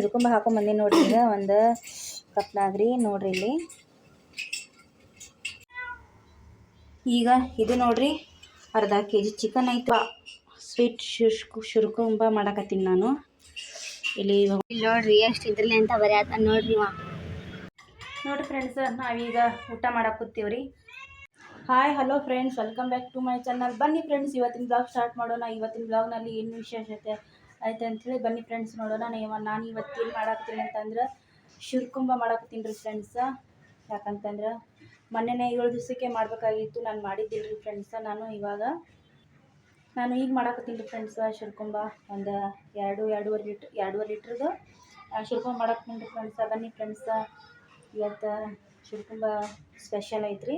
ಶಿಡ್ಕೊಂಬ ಹಾಕೊಂಬಂದಿ ನೋಡ್ರಿ ಈಗ. ಒಂದು ಕಪ್ನಾಗ ರೀ ನೋಡ್ರಿ ಇಲ್ಲಿ. ಈಗ ಇದು ನೋಡ್ರಿ ಅರ್ಧ ಕೆ ಜಿ ಚಿಕನ್ ಐತೆ. ಸ್ವೀಟ್ ಶುಷ್ಕು ಶುರ್ಕುಂಬ ಮಾಡಕತ್ತೀನಿ ನಾನು. ಇಲ್ಲಿ ನೋಡ್ರಿ ಎಷ್ಟು ಇದ್ರಲ್ಲಿ ಅಂತ ಬರೆಯತ್ತ ನೋಡ್ರಿ ವಾ ನೋಡ್ರಿ ಫ್ರೆಂಡ್ಸ್ ನಾವೀಗ ಊಟ ಮಾಡಕ್ಕೆ ಕೂತೀವ್ರಿ. Hi hello friends welcome back to my channel ಬನ್ನಿ ಫ್ರೆಂಡ್ಸ್ ಇವತ್ತಿನ ಬ್ಲಾಗ್ ಸ್ಟಾರ್ಟ್ ಮಾಡೋಣ. ಇವತ್ತಿನ ಬ್ಲಾಗ್ನಲ್ಲಿ ಏನು ವಿಶೇಷತೆ? ಐತೆ ಅಂಥೇಳಿ ಬನ್ನಿ ಫ್ರೆಂಡ್ಸ್ ನೋಡೋಣ. ನೀವು ನಾನು ಇವತ್ತು ಏನು ಮಾಡಾಕತ್ತೀನಿ ಅಂತಂದ್ರೆ ಶಿರ್ಕುಂಬ ಮಾಡಾಕತ್ತೀನಿ ರೀ ಫ್ರೆಂಡ್ಸ ಯಾಕಂತಂದ್ರೆ ಮೊನ್ನೆನೇ ಏಳು ದಿವಸಕ್ಕೆ ಮಾಡಬೇಕಾಗಿತ್ತು, ನಾನು ಮಾಡಿದ್ದೀನಿ ರೀ ಫ್ರೆಂಡ್ಸ ನಾನು ಇವಾಗ, ನಾನು ಈಗ ಮಾಡಾಕತ್ತೀನಿ ರೀ ಫ್ರೆಂಡ್ಸ ಶಿರ್ಕುಂಬ ಒಂದು ಎರಡು, ಎರಡೂವರೆ ಲೀಟ್ರ್ ಎರಡೂವರೆ ಲೀಟ್ರದ್ದು ಶಿರ್ಕುಂಬ ಮಾಡಾಕ್ತೀನಿ ರೀ ಫ್ರೆಂಡ್ಸ ಬನ್ನಿ ಫ್ರೆಂಡ್ಸ ಇವತ್ತು ಶಿರ್ಕುಂಬ ಸ್ಪೆಷಲ್ ಐತ್ರಿ.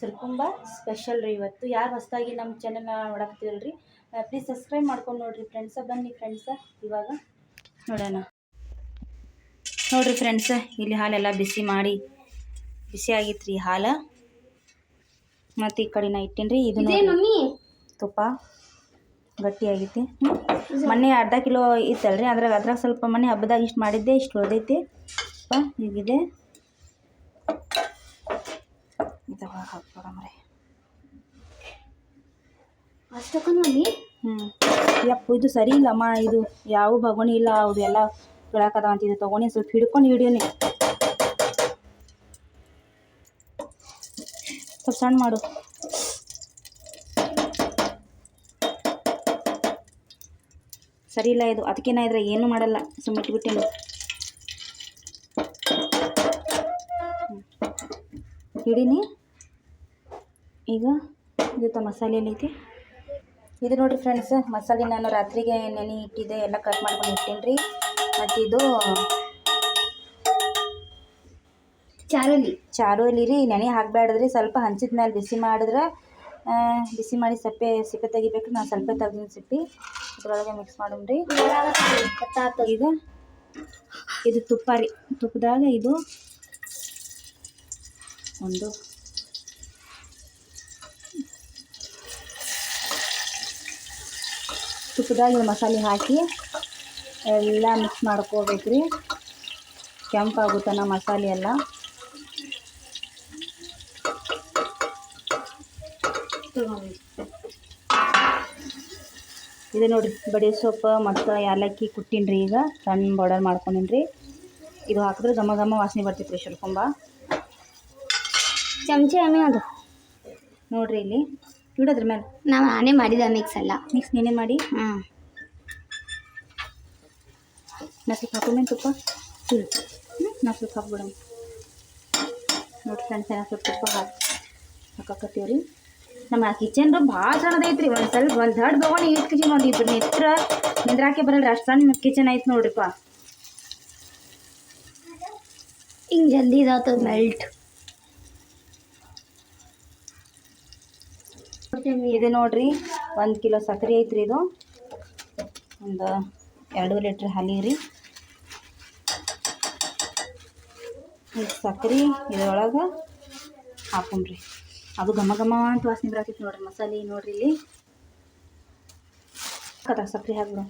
ಸಿರ್ಕುಂಬ ಸ್ಪೆಷಲ್ ರೀ ಇವತ್ತು. ಯಾರು ಹೊಸದಾಗಿ ನಮ್ಮ ಚಾನಲ್ನ ನೋಡಕ್ತಿರಲ್ರಿ ಪ್ಲೀಸ್ ಸಬ್ಸ್ಕ್ರೈಬ್ ಮಾಡ್ಕೊಂಡು ನೋಡ್ರಿ ಫ್ರೆಂಡ್ಸ ಬನ್ನಿ ಫ್ರೆಂಡ್ಸ ಇವಾಗ ನೋಡೋಣ. ನೋಡ್ರಿ ಫ್ರೆಂಡ್ಸ ಇಲ್ಲಿ ಹಾಲೆಲ್ಲ ಬಿಸಿ ಮಾಡಿ ಬಿಸಿ ಆಗಿತ್ತು ರೀ ಹಾಲು. ಮತ್ತು ಈ ಕಡೆ ನಾ ಇಟ್ಟೀನಿ ರೀ ಇದು ತುಪ್ಪ ಗಟ್ಟಿ ಆಗೈತಿ ಮೊನ್ನೆ ಅರ್ಧ ಕಿಲೋ ಇತ್ತಲ್ರಿ ಅದ್ರಾಗ ಅದ್ರಾಗ ಸ್ವಲ್ಪ ಮೊನ್ನೆ ಹಬ್ಬದಾಗ ಇಷ್ಟು ಮಾಡಿದ್ದೆ ಇಷ್ಟು ಉಳ್ದೈತಿ. ತುಪ್ಪ ಹೀಗಿದೆ ಹಾಕ್ಬಿಡಮ್ರಿ ಅಷ್ಟಕ್ಕೊಂದು ಮಮ್ಮಿ ಹ್ಞೂ ಯಪ್ಪ, ಇದು ಸರಿ ಇಲ್ಲಮ್ಮ ಇದು ಯಾವ ಬಗೋಣಿ ಇಲ್ಲ. ಅವ್ರು ಎಲ್ಲ ಬೆಳಕದ ಅಂತ ಇದು ತೊಗೊಂಡು ಸ್ವಲ್ಪ ಹಿಡ್ಕೊಂಡು ಹಿಡಿಯೋನಿ ಸ್ವಲ್ಪ ಸಣ್ಣ ಮಾಡು. ಸರಿ ಇಲ್ಲ ಇದು. ಅದಕ್ಕೆ ನಾ ಇದ್ರೆ ಏನೂ ಮಾಡಲ್ಲ. ಸುಮ್ಮನೆ ಇಟ್ಬಿಟ್ಟೇನು. ಹಿಡೀನಿ. ಈಗ ಇದು ಮಸಾಲೆ ಐತಿ. ಇದು ನೋಡಿರಿ ಫ್ರೆಂಡ್ಸ್ ಮಸಾಲೆ ನಾನು ರಾತ್ರಿಗೆ ನೆನೆ ಇಟ್ಟಿದ್ದೆ ಎಲ್ಲ ಕಟ್ ಮಾಡ್ಕೊಂಡು ಇಟ್ಟೀನಿ ರೀ ಮತ್ತು ಇದು ಚಾರೋಲಿ. ಚಾರೋಲಿ ರೀ ನೆನೆ ಹಾಕಬೇಡ್ರಿ ಸ್ವಲ್ಪ ಹಂಚಿದ ಮೇಲೆ ಬಿಸಿ ಮಾಡಿದ್ರೆ ಬಿಸಿ ಮಾಡಿ ಸಪ್ಪೆ ಸಿಪ್ಪೆ ತೆಗಿಬೇಕು ನಾನು ಸ್ವಲ್ಪ ತೆಗ್ದಿನ ಸಿಪ್ಪಿ ಇದ್ರೊಳಗೆ ಮಿಕ್ಸ್ ಮಾಡೋಣ್ರಿ ಈಗ ಇದು ತುಪ್ಪ ರೀ ತುಪ್ಪದಾಗ ಇದು ಒಂದು ಇದು ಮಸಾಲೆ ಹಾಕಿ ಎಲ್ಲ ಮಿಕ್ಸ್ ಮಾಡ್ಕೋಬೇಕು ರೀ ಕೆಂಪಾಗುತ್ತಾನ ಮಸಾಲೆ ಎಲ್ಲ. ಇದು ನೋಡಿರಿ ಬಡಿ ಸೊಪ್ಪು ಮತ್ತು ಏಲಕ್ಕಿ ಕುಟ್ಟೀನಿ ಈಗ. ಸಣ್ಣ ಬಾರ್ಡರ್ ಮಾಡ್ಕೊಂಡಿನ್ರಿ. ಇದು ಹಾಕಿದ್ರೆ ಘಮ ಘಮ ವಾಸನೆ ಬರ್ತೈತೆ ರೀ ಶುಲ್ಕೊಂಬ. ಚಮಚೆ ಅದು. ನೋಡ್ರಿ ಇಲ್ಲಿ. ಇಡೋದ್ರ ಮೇಲೆ ನಾವು ನಾನೇ ಮಾಡಿದ ಮಿಕ್ಸ್ ಅಲ್ಲ ಮಿಕ್ಸ್ ನೀನೇ ಮಾಡಿ? ಹ್ಞೂ ನಾ ಸ್ವಲ್ಪ ಹಾಕೊಂಡೇನು ತುಪ್ಪ ಹ್ಞೂ ನಾ ಸ್ವಲ್ಪ ಹಾಕ್ಬಿಡಮ್ ನೋಡಿ ಫ್ರೆಂಡ್ಸ್ ಏನೋ ಸ್ವಲ್ಪ ತುಪ್ಪ ಹಾಕಿ ಹಾಕಾಕತ್ತೀವಿ ರೀ ನಮ್ಮ ಕಿಚನ್ ರೂಮ್ ಭಾಳ ಸಣ್ಣದೈತೆ ರೀ ಒಂದು ಸ್ವಲ್ಪ ಒಂದು ದೊಡ್ಡ ಏಟ್ ಕೆ ಕಿಚನ್ ಒಂದು ಇಬ್ಬರು ನಿತ್ರ ನಿಂದ್ರಾಕೆ ಬರಲ್ಲ ಅಷ್ಟು ಸಣ್ಣ ಕಿಚನ್ ಐತೆ ನೋಡ್ರಿಪ್ಪ. ಹಿಂಗೆ ಜಲ್ದಿ ಇದಾಗ್ತದ ಮೆಲ್ಟ್ ಇದು ನೋಡ್ರಿ ಒಂದು ಕಿಲೋ ಸಕ್ಕರೆ ಐತ್ರಿ ಇದು. ಒಂದು ಎರಡು ಲೀಟ್ರ್ ಹಾಲಿ ರೀ. ಈ ಸಕ್ಕರೆ ಇದ್ರೊಳಗೆ ಹಾಕೊಂಡ್ರಿ ಅದು ಘಮ ಘಮ ಅಂತ ವಾಸನೆ ಬರತೈತಿ ನೋಡ್ರಿ ಮಸಾಲೆ ನೋಡ್ರಿ ಇಲ್ಲಿ. ಕದ ಸಕ್ಕರೆ ಹಾಕ್ಬಿಡು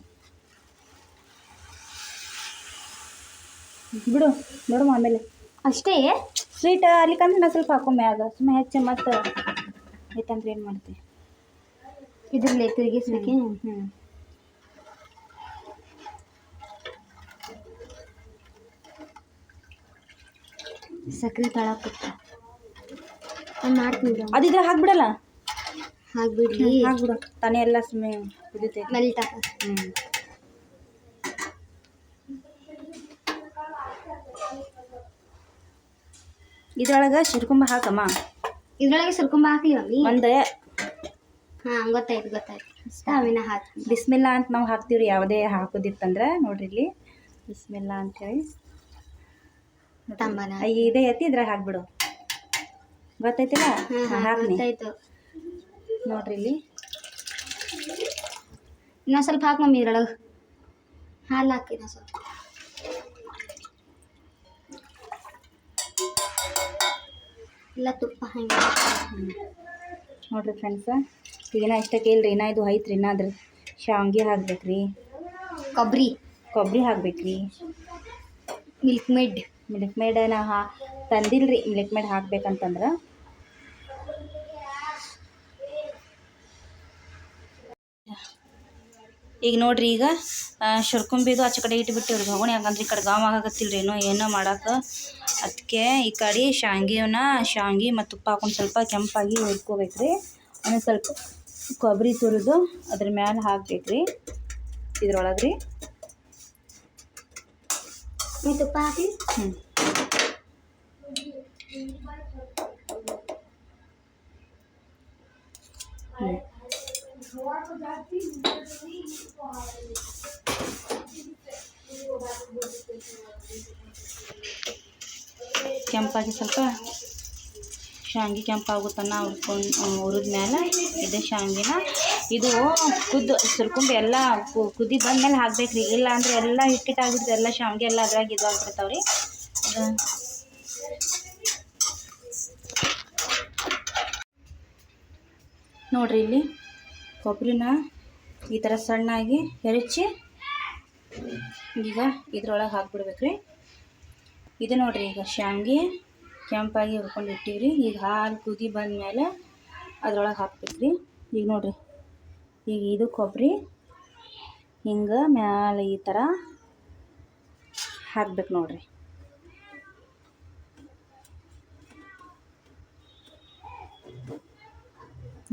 ಬಿಡು. ನೋಡು ಆಮೇಲೆ. ಅಷ್ಟೇ? ಸ್ವೀಟ್ ಅಲ್ಲಿಕಂದ್ರೆ ನಾ ಸ್ವಲ್ಪ ಹಾಕೊಂಬೆ ಆಗ ಸುಮ್ಮನೆ ಹೆಚ್ಚು ಮತ್ತು ಐತಂದ್ರೆ ಏನು ಮಾಡ್ತೀವಿ ಇದ್ರಲ್ಲಿ ತಿರುಗಿಸ್ಬೇಕೆ ಹ್ಞೂ ಸಕ್ಕರೆ ತಳಕತ್ತ ನಾನು ಮಾಡ್ತೀನಿ ಅದಿದ್ರೆ ಹಾಕ್ಬಿಡಲ್ಲ? ಹಾಕ್ಬಿಡ್ಲಿ. ಹಾಕ್ಬಿಡು. ತಾನೇ ಎಲ್ಲ ಸುಮ್ಮನೆ ಕುದಿತೈತೆ ಮೆಲ್ಟ್. ಹ್ಞೂ ಇದ್ರೊಳಗೆ ಶಿರ್ಕುಂಬ ಹಾಕಮ್ಮ. ಇದ್ರೊಳಗೆ ಸರ್ಕೊಂಬ ಹಾಕ್ಲಿ ಮಮ್ಮಿ. ಒಂದು ಹಾಂ ಗೊತ್ತಾಯ್ತು ಗೊತ್ತಾಯ್ತು. ಅವಿನ ಹಾಕಿ ಬಿಸ್ಮಿಲ್ಲಾ ಅಂತ ನಾವು ಹಾಕ್ತೀವಿ ಯಾವುದೇ ಹಾಕೋದಿತ್ತಂದ್ರೆ ನೋಡ್ರಿ ಇಲ್ಲಿ. ಬಿಸ್ಮಿಲ್ಲಾ ಅಂತೇಳಿ. ಹೇಳಿ ಆ, ಇದೇ ಐತಿ ಇದ್ರಾಗ ಹಾಕ್ಬಿಡು. ಗೊತ್ತೈತಿಲ್ಲ ಹಾಕ್ನಿ. ಗೊತ್ತಾಯ್ತು. ನೋಡ್ರಿ ಇಲ್ಲಿ. ಇನ್ನೊಂದು ಸ್ವಲ್ಪ ಹಾಕಿ ಮಮ್ಮಿ ಇದ್ರೊಳಗೆ. ಹಾಲು ಹಾಕಿ ಇನ್ನೊಂದು ಸ್ವಲ್ಪ. ಇಲ್ಲ ತುಪ್ಪ ಹಂಗೆ. ಹ್ಮ್. ನೋಡ್ರಿ ಫ್ರೆಂಡ್ಸ ಈಗಿನ ಇಷ್ಟಕ್ಕೆ ಇಲ್ರಿ ಇನ್ನ ಇದು ಐತ್ರಿ. ಇನ್ನ ಅದ್ರ ಶಾವ್ಗೆ ಹಾಕ್ಬೇಕ್ರಿ. ಕೊಬ್ಬರಿ ಕೊಬ್ಬರಿ ಹಾಕ್ಬೇಕ್ರಿ. ಮಿಲ್ಕ್ ಮೇಡ್ ಮಿಲ್ಕ್ ಮೇಡನ ಹಾ ತಂದಿಲ್ರಿ. ಮಿಲ್ಕ್ ಮೇಡ್ ಹಾಕ್ಬೇಕಂತಂದ್ರೆ ಈಗ ನೋಡ್ರಿ ಈಗ ಶುರ್ಕುಂಬಿದು ಆಚೆ ಕಡೆ ಇಟ್ಬಿಟ್ಟಿವ್ರಿ ಭಗೋಣಿ ಯಾಕಂದ್ರೆ ಈ ಕಡೆ ಗಾಮ್ ಆಗತ್ತಿಲ್ರಿ ಏನೋ ಏನೋ ಮಾಡಕ್ಕೆ ಅದಕ್ಕೆ ಈ ಕಡೆ ಶಾಂಗಿವನ್ನ ಶಾಂಗಿ ಮತ್ತು ತುಪ್ಪ ಹಾಕೊಂಡು ಸ್ವಲ್ಪ ಕೆಂಪಾಗಿ ಹುರ್ಕೋಬೇಕ್ರಿ ಆಮೇಲೆ ಸ್ವಲ್ಪ ಕೊಬ್ಬರಿ ತುರಿದು ಅದ್ರ ಮ್ಯಾಲೆ ಹಾಕ್ಬೇಕ್ರಿ ಇದ್ರೊಳಗೆ ರೀ ತುಪ್ಪ ಹಾಕಿ? ಹ್ಞೂ ಹ್ಞೂ ಕೆಂಪಾಗಿ ಸ್ವಲ್ಪ ಶಾಂಗಿ ಕೆಂಪಾಗುತ್ತಾನ ಹುರ್ಕೊಂಡು ಹುರಿದ ಮೇಲೆ ಇದು ಶಾಂಗಿನ. ಇದು ಕುದ್ದು ಸುರ್ಕೊಂಡು ಎಲ್ಲ ಕುದಿ ಬಂದಮೇಲೆ ಹಾಕ್ಬೇಕು ರೀ ಇಲ್ಲ ಅಂದರೆ ಎಲ್ಲ ಹಿಟ್ಟಿಟ್ಟಾಗ್ಬಿಡ್ತದೆ ಎಲ್ಲ ಶಾಂಗಿ ಎಲ್ಲ ಅದ್ರಾಗ ಇದು ಆಗ್ಬಿಡ್ತಾವೆ ರೀ ನೋಡ್ರಿ ಇಲ್ಲಿ ಕೊಬ್ಬರಿನ ಈ ಥರ ಸಣ್ಣಾಗಿ ಹೆರಚಿ ಈಗ ಇದ್ರೊಳಗೆ ಹಾಕ್ಬಿಡ್ಬೇಕ್ರಿ. ಇದು ನೋಡಿರಿ ಈಗ ಶಾಂಗಿ ಕೆಂಪಾಗಿ ಹುರ್ಕೊಂಡು ಇಟ್ಟಿವ್ರಿ. ಈಗ ಹಾಲು ಕುದಿ ಬಂದಮೇಲೆ ಅದ್ರೊಳಗೆ ಹಾಕ್ಬೇಕ್ರಿ. ಈಗ ನೋಡಿರಿ, ಈಗ ಇದು ಕೊಬ್ಬರಿ ಹಿಂಗೆ ಮ್ಯಾಲೆ ಈ ಥರ ಹಾಕ್ಬೇಕು ನೋಡಿರಿ.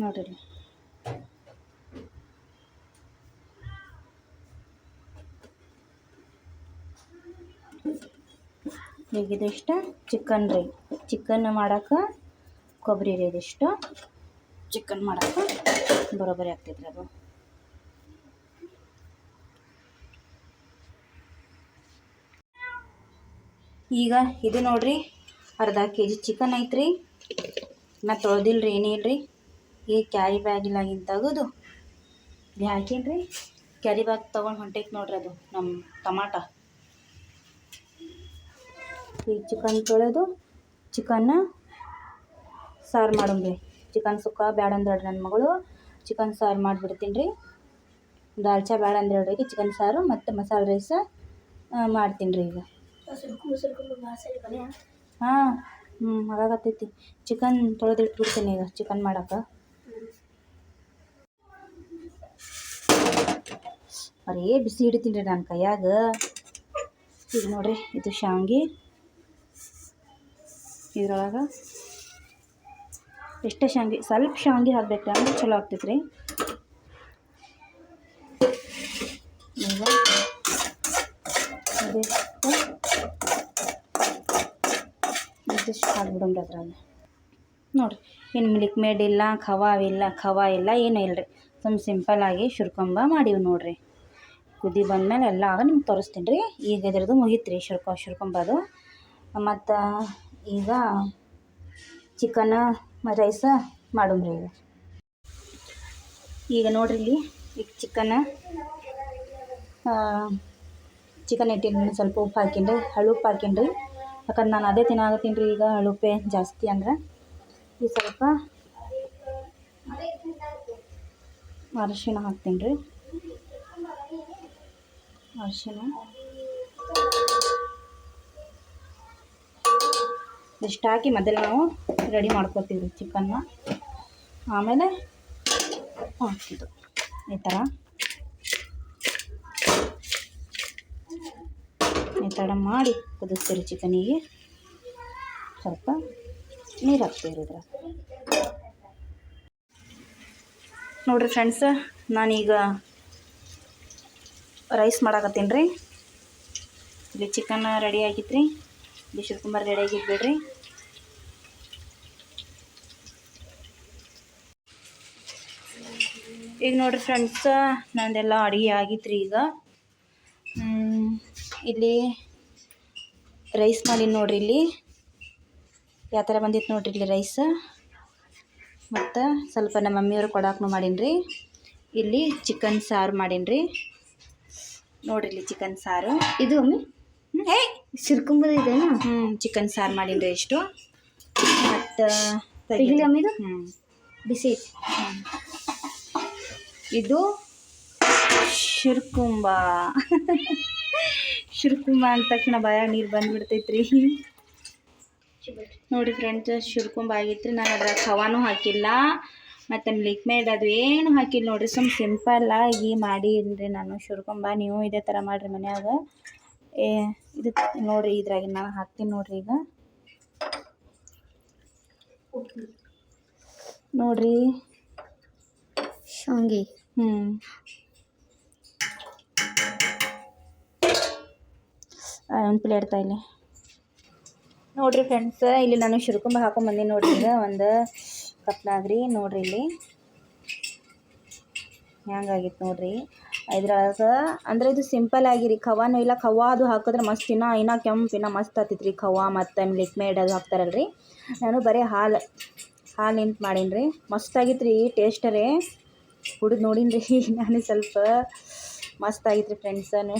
ನೋಡ್ರಿ. ಈಗ ಇದಿಷ್ಟು ಚಿಕನ್ ರೀ. ಚಿಕನ್ ಮಾಡಕ್ಕೆ ಕೊಬ್ಬರಿ ರೀ ಇದಿಷ್ಟು ಚಿಕನ್ ಮಾಡಕ್ಕೆ ಬರೋಬ್ಬರಿ ಆಗ್ತೈತ್ರಿ ಅದು. ಈಗ ಇದು ನೋಡ್ರಿ, ಅರ್ಧ ಕೆ ಜಿ ಚಿಕನ್ ಐತ್ರಿ. ನಾ ತೊಳ್ದಿಲ್ರಿ ಏನಿಲ್ರಿ ಈಗ ಕ್ಯಾರಿ ಬ್ಯಾಗಿಲಾಗಿನ ತೆಗೆದು. ಹಾಕೀನಿ ರೀ ಕ್ಯಾರಿ ಬ್ಯಾಗ್ ತೊಗೊಂಡು ಹೊಂಟೈತೆ ನೋಡ್ರಿ ಅದು ನಮ್ಮ ಟಮಾಟ. ಈಗ ಚಿಕನ್ ತೊಳೆದು ಚಿಕನ್ನ ಸಾರು ಮಾಡೋಣ್ರಿ ಚಿಕನ್ ಸುಕ್ಕ ಬ್ಯಾಡ ಅಂದ್ರೆ ನನ್ನ ಮಗಳು. ಚಿಕನ್ ಸಾರು ಮಾಡಿಬಿಡ್ತೀನಿ ರೀ. ದಾಲ್ಚಾ ಬ್ಯಾಡ ಅಂದೇಳಿ ಚಿಕನ್ ಸಾರು ಮತ್ತು ಮಸಾಲೆ ರೈಸ ಮಾಡ್ತೀನಿ ರೀ ಈಗ. ಹಾಂ ಹ್ಞೂ ಹಾಗಾಗತ್ತೈತಿ ಚಿಕನ್ ತೊಳೆದಿಟ್ಬಿಡ್ತೀನಿ ಈಗ ಚಿಕನ್ ಮಾಡೋಕೆ. ಬರೀ ಬಿಸಿ ಹಿಡಿತೀನಿ ರೀ ನನ್ನ ಕೈಯಾಗ. ಈಗ ನೋಡ್ರಿ, ಇದು ಶಾವ್ಗೆ. ಇದ್ರೊಳಗೆ ಎಷ್ಟೇ ಶಾಂಗಿ, ಸ್ವಲ್ಪ ಶಾಂಗಿ ಹಾಕ್ಬೇಕು ಅಂದ್ರೆ ಚಲೋ ಆಗ್ತೈತೆ ರೀ ಈಗ ಅದ್ರಾಗ ನೋಡಿರಿ ಏನು ಮಿಲ್ಕ್ ಮೇಡ್ ಇಲ್ಲ, ಖವಾ ಇಲ್ಲ ಖವಾ ಇಲ್ಲ, ಏನೂ ಇಲ್ಲ ರೀ ಸಿಂಪಲ್ ಸಿಂಪಲ್ಲಾಗಿ ಶುರ್ಕೊಂಬ ಮಾಡೀವಿ ನೋಡಿರಿ. ಕುದಿ ಬಂದಮೇಲೆ ಎಲ್ಲ ಆಗ ನಿಮ್ಗೆ ತೋರಿಸ್ತೀನಿ ರೀ. ಈಗ ಇದ್ರದ್ದು ಮುಗೀತು ರೀ ಶುರ್ಕೊ, ಶುರ್ಕೊಂಬದು. ಮತ್ತು ಈಗ ಚಿಕನ್ ರೈಸ ಮಾಡೋಣ ಈಗ. ಈಗ ನೋಡ್ರಿ ಇಲ್ಲಿ, ಈಗ ಚಿಕನ್ ಚಿಕನ್ ಇಟ್ಟಿನ ಸ್ವಲ್ಪ ಉಪ್ಪು ಹಾಕಿನ್ರಿ ಹಳು ಉಪ್ಪು ಹಾಕಿನ್ರಿ. ಯಾಕಂದ್ರೆ ನಾನು ಅದೇ ತಿನ್ನಾಗತ್ತೀನಿ ರೀ ಈಗ ಹಳ್ಳುಪ್ಪೆ ಜಾಸ್ತಿ ಅಂದ್ರೆ. ಈ ಸ್ವಲ್ಪ ಅರಿಶಿಣ ಹಾಕ್ತೀನಿ ರೀ. ಅರಿಶಿಣ. ಇಷ್ಟು ಹಾಕಿ ಮೊದಲು ನಾವು ರೆಡಿ ಮಾಡ್ಕೋತೀವಿ ರೀ ಚಿಕನ್ನ. ಆಮೇಲೆ ಹಾಕಿದ್ದು ಈ ಥರ. ಈ ಥರ ಮಾಡಿ ಕುದಿಸ್ತೀರಿ ಚಿಕನಿಗೆ. ಸ್ವಲ್ಪ ನೀರು ಹಾಕ್ತೀವಿ ಇದ್ರ ನೋಡಿರಿ ಫ್ರೆಂಡ್ಸ್, ನಾನೀಗ ರೈಸ್ ಮಾಡಾಕತ್ತೀನಿ ರೀ. ಇಲ್ಲಿ ಚಿಕನ್ ರೆಡಿ ಆಗಿತ್ತು ರೀ ಇಲ್ಲಿ ಶಿವಕುಮಾರ್ ರೆಡಿ ಆಗಿದ್ದು ಬಿಡ್ರಿ ಈಗ ನೋಡಿರಿ ಫ್ರೆಂಡ್ಸ್ ನಂದೆಲ್ಲ ಅಡುಗೆ ಆಗಿತ್ತು ಈಗ. ಇಲ್ಲಿ ರೈಸ್ ಮಾಡೀನಿ ನೋಡ್ರಿ ಇಲ್ಲಿ. ಯಾವ ಥರ ಬಂದಿತ್ತು ನೋಡ್ರಿ ಇಲ್ಲಿ ರೈಸ್ ಮತ್ತು ಸ್ವಲ್ಪ ನಮ್ಮ ಮಮ್ಮಿಯವ್ರು ಕೊಡಾಕ್ನು ಮಾಡೀನಿ ಇಲ್ಲಿ ಚಿಕನ್ ಸಾರು ಮಾಡೀನಿ ರೀ ನೋಡ್ರಿ ಇಲ್ಲಿ ಚಿಕನ್ ಸಾರು. ಇದು ಮಮ್ಮಿ? ಏಯ್! ಸಿರ್ಕೊಂಬುದು ಇದೆನಾ? ಹ್ಞೂ ಚಿಕನ್ ಸಾರು ಮಾಡಿದ್ರೆ ರೀ ಇಷ್ಟು. ಮತ್ತು ತೆಗಿಲಿ ಹ್ಞೂ ಬಿಸಿ ಇದು ಶಿರ್ಕುಂಬ. ಶಿರ್ಕುಂಬ ಅಂದ ತಕ್ಷಣ ಭಯ ನೀರು ಬಂದ್ಬಿಡ್ತೈತ್ರಿ. ನೋಡಿ ಫ್ರೆಂಡ್ಸ್ ಶಿರ್ಕುಂಬ ಆಗಿತ್ತು ನಾನು ಅದ್ರ ಖವಾನೂ ಹಾಕಿಲ್ಲ. ಮತ್ತು ಲಿಕ್ಮೇಡ್ ಮೇಡ್ ಅದು ಏನು ಹಾಕಿಲ್ಲ ನೋಡಿರಿ. ಸುಮ್ ಸಿಂಪಲ್ ಆಗಿ ಮಾಡೀನ್ರಿ ನಾನು. ಶಿರ್ಕುಂಬ ನೀವು ಇದೇ ಥರ ಮಾಡಿರಿ ಮನ್ಯಾಗ. ಇದು ನೋಡ್ರಿ ಇದ್ರಾಗ ನಾನು ಹಾಕ್ತೀನಿ ನೋಡ್ರಿ ಈಗ. ನೋಡ್ರಿ. ಶಾಂಗಿ. ಹ್ಞೂ ಒಂದು ಪ್ಲೇಟ್ ತಾಯಿಲೆ ನೋಡ್ರಿ ಫ್ರೆಂಡ್ಸ್ ಇಲ್ಲಿ ನಾನು ಶಿರ್ಕುಂಬ ಬಂದೀನಿ ನೋಡ್ರಿ ಈಗ ಒಂದು ಕಪ್ನಾಗ್ರಿ ನೋಡ್ರಿ ಇಲ್ಲಿ. ಹ್ಯಾಂಗಾಗಿತ್ತು ನೋಡ್ರಿ? ಇದ್ರಾಗ ಅಂದ್ರೆ ಇದು ಸಿಂಪಲ್ ಆಗಿರಿ. ಖವಾನು ಇಲ್ಲ ಖವಾ ಅದು ಹಾಕಿದ್ರೆ ಮಸ್ತ್ ಇನ್ನ ಇನ್ನ ಕೆಂಪು ಇನ್ನ ಮಸ್ತ್ ಆತಿತ್ತು ರೀ ಖವಾ ಮತ್ತು ಲಿಕ್ಮೇಡ್ ಮೇಡ್ ಅದು ಹಾಕ್ತಾರಲ್ರಿ. ನಾನು ಬರೀ ಹಾಲು ಹಾಲು ನಿಂತು ಮಾಡೀನಿ ರೀ ಮಸ್ತ್ ರೀ ಟೇಸ್ಟರೇ ಕುಡಿದು ನೋಡೀನಿ ರೀ ನಾನು ಸ್ವಲ್ಪ ಮಸ್ತ್ ರೀ ಫ್ರೆಂಡ್ಸನು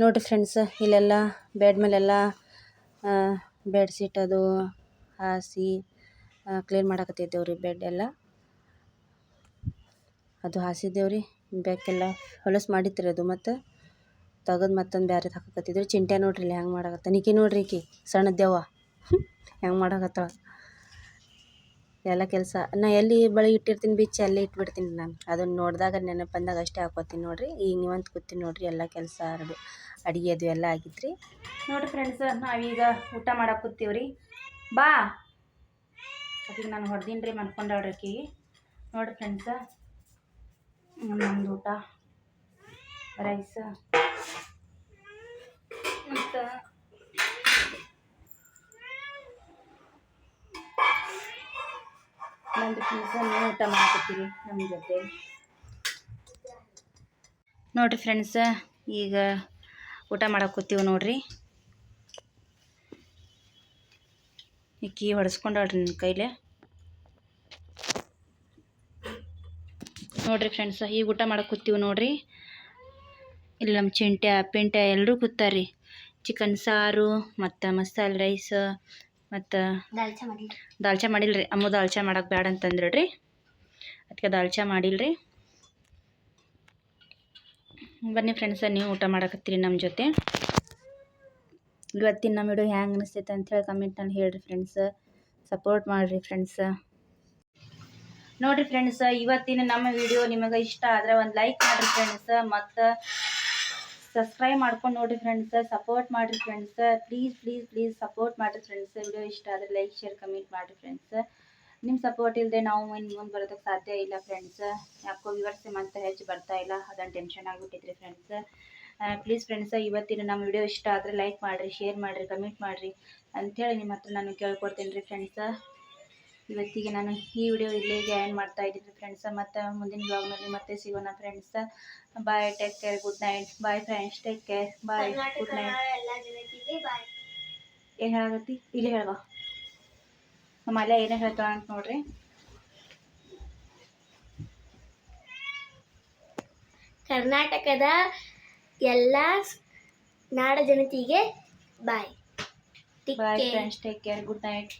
ನೋಡಿರಿ ಫ್ರೆಂಡ್ಸ್, ಇಲ್ಲೆಲ್ಲ ಬೆಡ್ ಮೇಲೆಲ್ಲ ಬೆಡ್ ಶೀಟ್ ಅದು ಹಾಸಿ ಕ್ಲೀನ್ ಮಾಡಕತ್ತಿದ್ದೇವೆ ರೀ ಬೆಡ್ ಎಲ್ಲ. ಅದು ಹಾಸಿದ್ದೇವೆ ರೀ ಬೆಕ್ಕೆಲ್ಲ ಹೊಲಸು ಮಾಡಿತ್ತು ರೀ ಅದು ಮತ್ತು ತೆಗೆದು ಮತ್ತೊಂದು ಬೇರೆ ಹಾಕಕತ್ತಿದ್ರು. ಚಿಂಟೆ ನೋಡ್ರಿ ಇಲ್ಲಿ ಹೆಂಗೆ ಮಾಡಕತ್ತ ನಿಕಿ ನೋಡ್ರಿ ಈಕಿ ಸಣ್ಣದ್ದೇವ ಹೆಂಗೆ ಮಾಡಕತ್ತಾಳ. ಎಲ್ಲ ಕೆಲಸ. ನಾ ಎಲ್ಲಿ ಬಳಿ ಇಟ್ಟಿರ್ತೀನಿ ಬಿಚ್ಚಿ ಅಲ್ಲೇ ಇಟ್ಬಿಡ್ತೀನಿ ನಾನು. ಅದನ್ನು ನೋಡಿದಾಗ ನೆನಪು ಬಂದಾಗ ಅಷ್ಟೇ ಹಾಕೋತೀನಿ ನೋಡಿರಿ. ಈಗ ನೀವಂತ ಕೂತೀನಿ ನೋಡಿರಿ ಎಲ್ಲ ಕೆಲಸ ಅದು ಅಡುಗೆ ಅದು ಎಲ್ಲ ಆಗಿತ್ತು ರೀ ನೋಡಿರಿ ಫ್ರೆಂಡ್ಸ್ ನಾವೀಗ ಊಟ ಮಾಡಕ್ಕೆ ಕೂತೀವಿ ರೀ ಬಾ. ಅದಕ್ಕೆ ನಾನು ಹೊಡೆದೀನಿ ರೀ ಮನ್ಕೊಂಡಾಳ್ರಿ ಆಕಿಗೆ ನೋಡಿರಿ ಫ್ರೆಂಡ್ಸ ಊಟ. ರೈಸ್ ಮತ್ತು ನಂದು ಫ್ರೆಂಡ್ಸ ಊಟ ಮಾಡಕತ್ತೀರಿ ನಮ್ಮ ಜೊತೆ. ನೋಡಿರಿ ಫ್ರೆಂಡ್ಸ ಈಗ ಊಟ ಮಾಡಕ್ಕೆ ನೋಡ್ರಿ. ಈಕಿ ಹೊಡೆಸ್ಕೊಂಡಾಳ್ರಿ ನನ್ನ ಕೈಲೇ. ನೋಡ್ರಿ ಫ್ರೆಂಡ್ಸ ಈಗ ಊಟ ಮಾಡಕ್ಕೆ ಕೂತೀವಿ ನೋಡ್ರಿ. ಇಲ್ಲಿ ನಮ್ಮ ಚಿಂಟ್ಯ ಪಿಂಟ್ಯ ಎಲ್ಲರೂ ಕೂತಾರ್ರಿ ಚಿಕನ್ ಸಾರು, ಮತ್ತು ಮಸಾಲೆ ರೈಸ್ ಮತ್ತು ದಾಲ್ಚಾ ಮಾಡಿಲ್ಲ ರೀ ಅಮ್ಮ ದಾಲ್ಚಾ ಮಾಡಕ್ಕೆ ಬೇಡ ಅಂತಂದ್ರಿ ಅದಕ್ಕೆ ದಾಲ್ಚಾ ಮಾಡಿಲ್ಲ ರೀ ಬನ್ನಿ ಫ್ರೆಂಡ್ಸ ನೀವು ಊಟ ಮಾಡಕತ್ತೀರಿ ನಮ್ಮ ಜೊತೆ. ಇವತ್ತಿನ ನಮ್ಮ ವಿಡಿಯೋ ಹ್ಯಾಂಗೆ ಅನಿಸ್ತೈತೆ ಅಂಥೇಳಿ ಕಮೆಂಟ್ನಲ್ಲಿ ಹೇಳ್ರಿ ಫ್ರೆಂಡ್ಸ್ ಸಪೋರ್ಟ್ ಮಾಡಿರಿ ಫ್ರೆಂಡ್ಸ್ ನೋಡಿರಿ ಫ್ರೆಂಡ್ಸ್ ಇವತ್ತಿನ ನಮ್ಮ ವಿಡಿಯೋ ನಿಮಗೆ ಇಷ್ಟ ಆದರೆ ಒಂದು ಲೈಕ್ ಮಾಡಿರಿ ಫ್ರೆಂಡ್ಸ್ ಮತ್ತು ಸಬ್ಸ್ಕ್ರೈಬ್ ಮಾಡ್ಕೊಂಡು ನೋಡಿರಿ ಫ್ರೆಂಡ್ಸ್ ಸಪೋರ್ಟ್ ಮಾಡಿರಿ friends please please please support ಮಾಡಿರಿ ಫ್ರೆಂಡ್ಸ್ ವಿಡಿಯೋ ಇಷ್ಟ ಆದರೆ ಲೈಕ್ ಶೇರ್ ಕಮೆಂಟ್ ಮಾಡಿರಿ ಫ್ರೆಂಡ್ಸ್ ನಿಮ್ಮ ಸಪೋರ್ಟ್ ಇಲ್ಲದೆ ನಾವು ಇನ್ನು ಮುಂದೆ ಬರೋದಕ್ಕೆ ಸಾಧ್ಯ ಇಲ್ಲ ಫ್ರೆಂಡ್ಸ್ ಯಾಕೋ ವಿವರ್ಸೆ ಮಂತ್ ಹೆಚ್ಚು ಬರ್ತಾ ಇಲ್ಲ ಅದನ್ನು ಟೆನ್ಷನ್ ಆಗಿಬಿಟ್ಟಿದ್ರಿ ಫ್ರೆಂಡ್ಸ್ ಪ್ಲೀಸ್ ಫ್ರೆಂಡ್ಸ್ ಇವತ್ತಿನ ನಮ್ಮ ವಿಡಿಯೋ ಇಷ್ಟ ಆದರೆ ಲೈಕ್ ಮಾಡಿರಿ ಶೇರ್ ಮಾಡಿರಿ ಕಮೆಂಟ್ ಮಾಡಿರಿ. ಅಂಥೇಳಿ ನಿಮ್ಮ ಹತ್ರ ನಾನು ಕೇಳ್ಕೊಡ್ತೀನಿ ರೀ ಫ್ರೆಂಡ್ಸ ಇವತ್ತಿಗೆ ನಾನು ಈ ವಿಡಿಯೋ ಇಲ್ಲಿಗೆ ಆ್ಯಂಡ್ ಮಾಡ್ತಾ ಇದ್ದೀನಿ ಫ್ರೆಂಡ್ಸ ಮತ್ತು ಮುಂದಿನ ಬ್ಲಾಗ್ನಲ್ಲಿ ಮತ್ತೆ ಸಿಗೋಣ friends bye take care good night bye friends take care bye good night ಏನು ಹೇಳಾಗತ್ತಿ ಇಲ್ಲಿ ಹೇಳುವ. ನಮ್ಮ ಅಲ್ಲೇ ಏನೇ ಹೇಳ್ತಾವ ಅಂತ ನೋಡ್ರಿ. ಕರ್ನಾಟಕದ ಎಲ್ಲ ನಾಡ ಜನತೆಗೆ bye bye friends take care good night